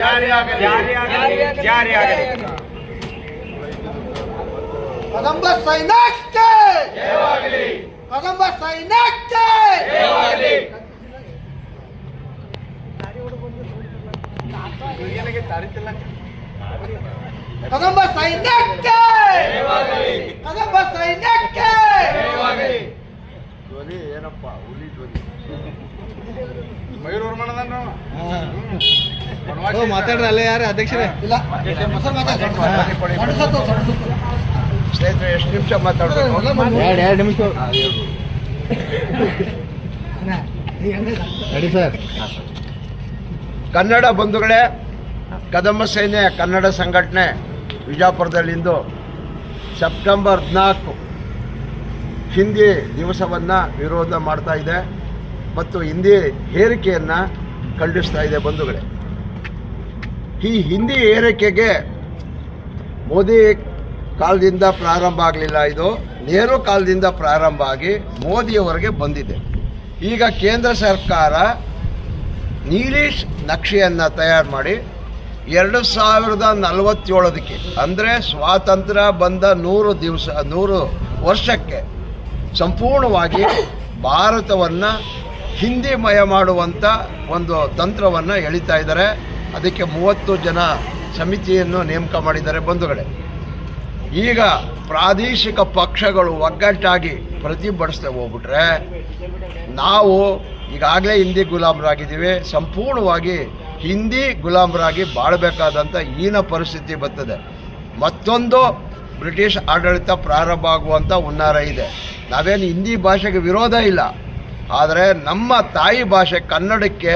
ಜಾರಿಯಾಗಲಿ ಕದಂಬ ಸೈನ್ಯಕ್ಕೆ! ಕದಂಬ ಸೈನ್ಯಕ್ಕೆ! ಕದಂಬ ಸೈನ್ಯಕ್ಕೆ! ಕದಂಬ ಸೈನ್ಯಕ್ಕೆ! ಧ್ವನಿ ಏನಪ್ಪ ಹುಲಿ ಧ್ವನಿ. ಮಾತಾಡ್ರಿ ಅಲ್ಲೇ ಯಾರು ಅಧ್ಯಕ್ಷರೇ? ಇಲ್ಲ. ಸ್ನೇಹಿತರೆ ಎಷ್ಟು ನಿಮಿಷ ಮಾತಾಡ್ಬೇಕು? ಎರಡು ಎರಡು ನಿಮಿಷ. ಸರ್. ಕನ್ನಡ ಬಂಧುಗಳೇ ಕದಂಬ ಸೇನೆ ಕನ್ನಡ ಸಂಘಟನೆ ವಿಜಾಪುರದಲ್ಲಿಂದು ಸೆಪ್ಟೆಂಬರ್ ಹದಿನಾಲ್ಕು ಹಿಂದಿ ದಿವಸವನ್ನು ವಿರೋಧ ಮಾಡ್ತಾ ಇದೆ. ಮತ್ತು ಹಿಂದಿ ಹೇರಿಕೆಯನ್ನು ಖಂಡಿಸ್ತಾ ಇದೆ ಬಂಧುಗಳೇ. ಈ ಹಿಂದಿ ಏರಿಕೆಗೆ ಮೋದಿ ಕಾಲದಿಂದ ಪ್ರಾರಂಭ ಆಗಲಿಲ್ಲ ಇದು, ನೆಹರು ಕಾಲದಿಂದ ಪ್ರಾರಂಭ ಆಗಿ ಮೋದಿಯವರೆಗೆ ಬಂದಿದೆ. ಈಗ ಕೇಂದ್ರ ಸರ್ಕಾರ ನೀಲೀಶ್ ನಕ್ಷೆಯನ್ನು ತಯಾರು ಮಾಡಿ ಎರಡು ಸಾವಿರದ ನಲವತ್ತೇಳದಕ್ಕೆ, ಅಂದರೆ ಸ್ವಾತಂತ್ರ್ಯ ಬಂದ ನೂರು ದಿವಸ, ನೂರು ವರ್ಷಕ್ಕೆ ಸಂಪೂರ್ಣವಾಗಿ ಭಾರತವನ್ನು ಹಿಂದಿಮಯ ಮಾಡುವಂಥ ಒಂದು ತಂತ್ರವನ್ನು ಎಳಿತಾ ಇದ್ದಾರೆ. ಅದಕ್ಕೆ ಮೂವತ್ತು ಜನ ಸಮಿತಿಯನ್ನು ನೇಮಕ ಮಾಡಿದ್ದಾರೆ ಬಂಧುಗಳೇ. ಈಗ ಪ್ರಾದೇಶಿಕ ಪಕ್ಷಗಳು ಒಗ್ಗಟ್ಟಾಗಿ ಪ್ರತಿಭಟಿಸ್ತಾ ಹೋಗ್ಬಿಟ್ರೆ, ನಾವು ಈಗಾಗಲೇ ಹಿಂದಿ ಗುಲಾಮರಾಗಿದ್ದೀವಿ. ಸಂಪೂರ್ಣವಾಗಿ ಹಿಂದಿ ಗುಲಾಮರಾಗಿ ಬಾಳಬೇಕಾದಂಥ ಈನ ಪರಿಸ್ಥಿತಿ ಬರ್ತದೆ. ಮತ್ತೊಂದು ಬ್ರಿಟಿಷ್ ಆಡಳಿತ ಪ್ರಾರಂಭ ಆಗುವಂಥ ಹುನ್ನಾರ ಇದೆ. ನಾವೇನು ಹಿಂದಿ ಭಾಷೆಗೆ ವಿರೋಧ ಇಲ್ಲ. ಆದರೆ ನಮ್ಮ ತಾಯಿ ಭಾಷೆ ಕನ್ನಡಕ್ಕೆ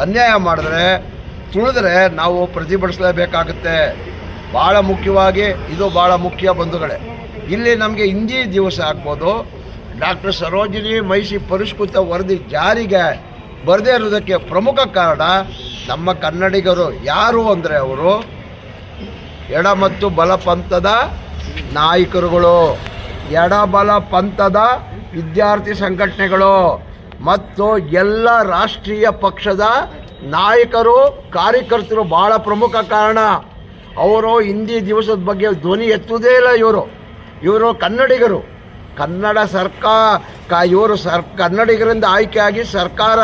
ಅನ್ಯಾಯ ಮಾಡಿದ್ರೆ, ತುಳಿದ್ರೆ ನಾವು ಪ್ರತಿಭಟಿಸಲೇಬೇಕಾಗುತ್ತೆ. ಭಾಳ ಮುಖ್ಯವಾಗಿ ಇದು ಭಾಳ ಮುಖ್ಯ ಬಂಧುಗಳೇ. ಇಲ್ಲಿ ನಮಗೆ ಹಿಂದಿ ದಿವಸ ಆಗ್ಬೋದು. ಡಾಕ್ಟರ್ ಸರೋಜಿನಿ ಮೈಸಿ ಪರಿಷ್ಕೃತ ವರದಿ ಜಾರಿಗೆ ಬರದೇ ಇರೋದಕ್ಕೆ ಪ್ರಮುಖ ಕಾರಣ ನಮ್ಮ ಕನ್ನಡಿಗರು ಯಾರು ಅಂದರೆ ಅವರು ಎಡ ಮತ್ತು ಬಲ ಪಂಥದ ನಾಯಕರುಗಳು. ಎಡಬಲ ಪಂಥದ ವಿದ್ಯಾರ್ಥಿ ಸಂಘಟನೆಗಳು. ಮತ್ತು ಎಲ್ಲ ರಾಷ್ಟ್ರೀಯ ಪಕ್ಷದ ನಾಯಕರು, ಕಾರ್ಯಕರ್ತರು ಭಾಳ ಪ್ರಮುಖ ಕಾರಣ. ಅವರು ಹಿಂದಿ ದಿವಸದ ಬಗ್ಗೆ ಧ್ವನಿ ಎತ್ತುವುದೇ ಇಲ್ಲ ಇವರು. ಇವರು ಕನ್ನಡಿಗರು. ಕನ್ನಡ ಸರ್ಕಾರ ಇವರು ಸರ್, ಕನ್ನಡಿಗರಿಂದ ಆಯ್ಕೆಯಾಗಿ ಸರ್ಕಾರ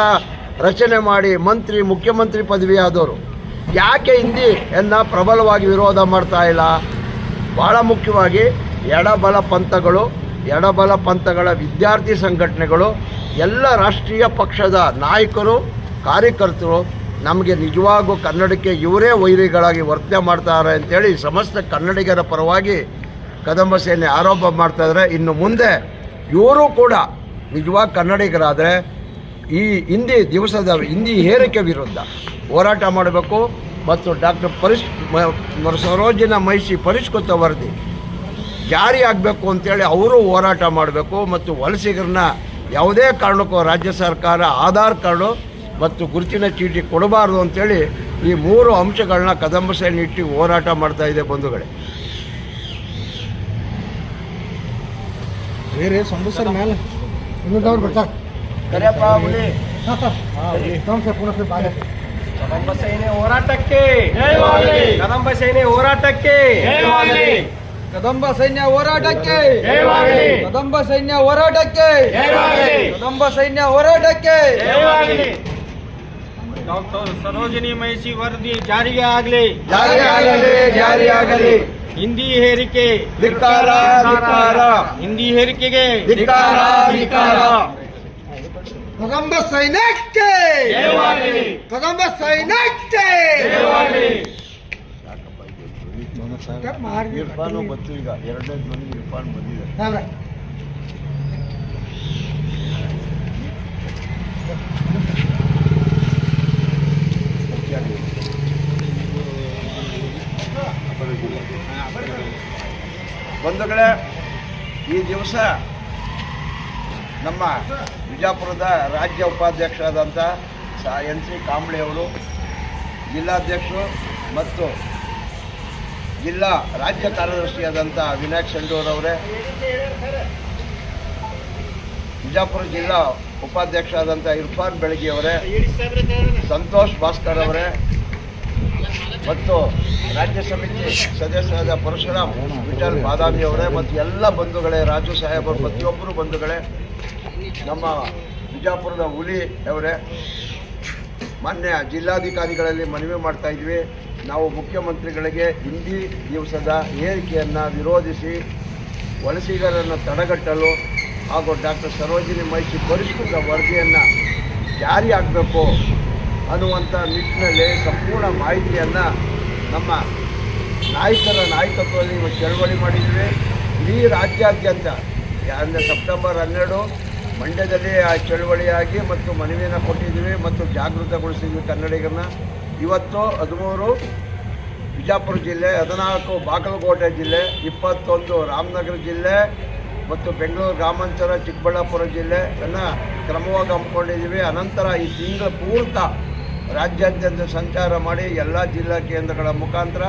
ರಚನೆ ಮಾಡಿ ಮಂತ್ರಿ, ಮುಖ್ಯಮಂತ್ರಿ ಪದವಿ ಆದವರು ಯಾಕೆ ಹಿಂದಿಯನ್ನು ಪ್ರಬಲವಾಗಿ ವಿರೋಧ ಮಾಡ್ತಾ ಇಲ್ಲ? ಭಾಳ ಮುಖ್ಯವಾಗಿ ಎಡಬಲ ಪಂಥಗಳು, ಎಡಬಲ ಪಂಥಗಳ ವಿದ್ಯಾರ್ಥಿ ಸಂಘಟನೆಗಳು ಎಲ್ಲ ರಾಷ್ಟ್ರೀಯ ಪಕ್ಷದ ನಾಯಕರು, ಕಾರ್ಯಕರ್ತರು ನಮಗೆ ನಿಜವಾಗೂ ಕನ್ನಡಕ್ಕೆ ಇವರೇ ವೈರಿಗಳಾಗಿ ವರ್ತನೆ ಮಾಡ್ತಾರೆ ಅಂತೇಳಿ ಸಮಸ್ತ ಕನ್ನಡಿಗರ ಪರವಾಗಿ ಕದಂಬ ಸೇನೆ ಆರೋಪ ಮಾಡ್ತಾಯಿದ್ರೆ ಇನ್ನು ಮುಂದೆ ಇವರು ಕೂಡ ನಿಜವಾಗಿ ಕನ್ನಡಿಗರಾದರೆ ಈ ಹಿಂದಿ ದಿವಸದ ಹಿಂದಿ ಹೇರಿಕೆ ವಿರುದ್ಧ ಹೋರಾಟ ಮಾಡಬೇಕು ಮತ್ತು ಡಾಕ್ಟರ್ ಪರಿಶ್ ಸರೋಜಿನ ಮಹಿಷಿ ಪರಿಷ್ಕೃತ ವರದಿ ಜಾರಿ ಆಗಬೇಕು ಅಂತೇಳಿ ಅವರು ಹೋರಾಟ ಮಾಡಬೇಕು ಮತ್ತು ವಲಸಿಗರನ್ನ ಯಾವುದೇ ಕಾರಣಕ್ಕೂ ರಾಜ್ಯ ಸರ್ಕಾರ ಆಧಾರ್ ಕಾರ್ಡು ಮತ್ತು ಗುರುತಿನ ಚೀಟಿ ಕೊಡಬಾರ್ದು ಅಂತೇಳಿ ಈ ಮೂರು ಅಂಶಗಳನ್ನ ಕದಂಬ ಸೇನೆ ಇಟ್ಟು ಹೋರಾಟ ಮಾಡ್ತಾ ಇದೆ ಬಂಧುಗಳೇ. ಬೇರೆ ಮೇಲೆ? ಇನ್ನೊಂದವ್ರು ಬರ್ತಾರೆ ಕರಿಯಪ್ಪ ಹುಲಿ ಕದಂಬ ಸೇನೆ ಹೋರಾಟಕ್ಕೆ. ಕದಂಬ ಸೇನೆ ಹೋರಾಟಕ್ಕೆ. ಕದಂಬ ಸೈನ್ಯ ಹೋರಾಟಕ್ಕೆ. ಜಯವಾಗಲಿ. ಕದಂಬ ಸೈನ್ಯ ಹೋರಾಟಕ್ಕೆ. ಜಯವಾಗಲಿ. ಕದಂಬ ಸೈನ್ಯ ಹೋರಾಟಕ್ಕೆ. ಡಾಕ್ಟರ್ ಸರೋಜಿನಿ ಮಹಿಷಿ ವರದಿ ಜಾರಿಗೆ ಆಗಲಿ. ಜಾರಿ ಆಗಲಿ ಜಾರಿ ಆಗಲಿ. ಹಿಂದಿ ಹೇರಿಕೆ. ಧಿಕ್ಕಾರ ಧಿಕ್ಕಾರ. ಹಿಂದಿ ಹೇರಿಕೆಗೆ. ಧಿಕ್ಕಾರ ಧಿಕ್ಕಾರ. ಕದಂಬ ಸೈನ್ಯಕ್ಕೆ. ಜಯವಾಗಲಿ. ಕದಂಬ ಸೈನ್ಯಕ್ಕೆ. ಇರ್ಫಾನು ಬಂತು ಈಗ ಎರಡನೇ ಧ್ವನಿ ಇರ್ಫಾನ್ ಬಂದಿದೆ. ಬಂಧುಗಳೇ ಈ ದಿವಸ ನಮ್ಮ ವಿಜಾಪುರದ ರಾಜ್ಯ ಉಪಾಧ್ಯಕ್ಷರಾದಂಥ ಸ ಎನ್ ಸಿ ಕಾಂಬ್ಳೆಯವರು ಜಿಲ್ಲಾಧ್ಯಕ್ಷರು ಮತ್ತು ಜಿಲ್ಲಾ ರಾಜ್ಯ ಕಾರ್ಯದರ್ಶಿಯಾದಂಥ ವಿನಾಯಕ್ ಸಂಡೂರವರೇ ಬಿಜಾಪುರ ಜಿಲ್ಲಾ ಉಪಾಧ್ಯಕ್ಷರಾದಂಥ ಇರ್ಫಾನ್ ಬೆಳಗಿಯವರೇ, ಸಂತೋಷ್ ಭಾಸ್ಕರ್ ಅವರೇ ಮತ್ತು ರಾಜ್ಯ ಸಮಿತಿ ಸದಸ್ಯರಾದ ಪರಶುರಾಮ್ ವಿಠಲ್ ಬಾದಾಮಿ ಅವರೇ ಮತ್ತು ಎಲ್ಲ ಬಂಧುಗಳೇ, ರಾಜು ಸಾಹೇಬರು ಪ್ರತಿಯೊಬ್ಬರು ಬಂಧುಗಳೇ, ನಮ್ಮ ಬಿಜಾಪುರದ ಹುಲಿ ಅವರೇ, ಮಾನ್ಯ ಜಿಲ್ಲಾಧಿಕಾರಿಗಳಲ್ಲಿ ಮನವಿ ಮಾಡ್ತಾ ಇದ್ವಿ. ನಾವು ಮುಖ್ಯಮಂತ್ರಿಗಳಿಗೆ ಹಿಂದಿ ದಿವಸದ ಏರಿಕೆಯನ್ನು ವಿರೋಧಿಸಿ ವಲಸಿಗರನ್ನು ತಡೆಗಟ್ಟಲು ಹಾಗೂ ಡಾಕ್ಟರ್ ಸರೋಜಿನಿ ಮಹಿಷಿ ಪರಿಷ್ಕೃತ ವರದಿಯನ್ನು ಜಾರಿ ಆಗಬೇಕು ಅನ್ನುವಂಥ ನಿಟ್ಟಿನಲ್ಲಿ ಸಂಪೂರ್ಣ ಮಾಹಿತಿಯನ್ನು ನಮ್ಮ ನಾಯಕರ ನಾಯಕತ್ವದಲ್ಲಿ ಇವತ್ತು ಚಳವಳಿ ಮಾಡಿದ್ವಿ. ಇಡೀ ರಾಜ್ಯಾದ್ಯಂತ ಅಂದರೆ ಸೆಪ್ಟೆಂಬರ್ ಹನ್ನೆರಡು ಮಂಡ್ಯದಲ್ಲಿ ಆ ಚಳವಳಿಯಾಗಿ ಮತ್ತು ಮನವಿಯನ್ನು ಕೊಟ್ಟಿದ್ದೀವಿ ಮತ್ತು ಜಾಗೃತಗೊಳಿಸಿದ್ವಿ ಕನ್ನಡಿಗರನ್ನ. ಇವತ್ತು ಹದಿಮೂರು ಬಿಜಾಪುರ ಜಿಲ್ಲೆ, ಹದಿನಾಲ್ಕು ಬಾಗಲಕೋಟೆ ಜಿಲ್ಲೆ, ಇಪ್ಪತ್ತೊಂದು ರಾಮನಗರ ಜಿಲ್ಲೆ ಮತ್ತು ಬೆಂಗಳೂರು ಗ್ರಾಮಾಂತರ ಚಿಕ್ಕಬಳ್ಳಾಪುರ ಜಿಲ್ಲೆ ಎಲ್ಲ ಕ್ರಮವಾಗಿ ಹಮ್ಮಿಕೊಂಡಿದ್ದೀವಿ. ಅನಂತರ ಈ ತಿಂಗಳ ಪೂರ್ತ ರಾಜ್ಯಾದ್ಯಂತ ಸಂಚಾರ ಮಾಡಿ ಎಲ್ಲ ಜಿಲ್ಲಾ ಕೇಂದ್ರಗಳ ಮುಖಾಂತರ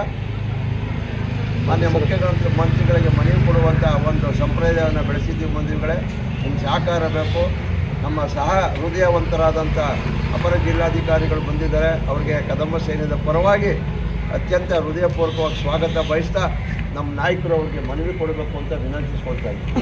ಮಾನ್ಯ ಮುಖ್ಯಮಂತ್ರಿ ಮಂತ್ರಿಗಳಿಗೆ ಮನವಿ ಕೊಡುವಂಥ ಒಂದು ಸಂಪ್ರದಾಯವನ್ನು ಬೆಳೆಸಿದ್ದೀವಿ ಮಂತ್ರಿಗಳೇ. ನಿಮ್ಮ ಸಹಕಾರ ಬೇಕು. ನಮ್ಮ ಸಹ ಹೃದಯವಂತರಾದಂಥ ಅಪರ ಜಿಲ್ಲಾಧಿಕಾರಿಗಳು ಬಂದಿದ್ದಾರೆ. ಅವರಿಗೆ ಕದಂಬ ಸೈನ್ಯದ ಪರವಾಗಿ ಅತ್ಯಂತ ಹೃದಯಪೂರ್ವಕವಾಗಿ ಸ್ವಾಗತ ಬಯಸ್ತಾ ನಮ್ಮ ನಾಯಕರು ಅವ್ರಿಗೆ ಮನವಿ ಕೊಡಬೇಕು ಅಂತ ವಿನಂತಿಸ್ಕೊಳ್ತಾ ಇದ್ದೀನಿ.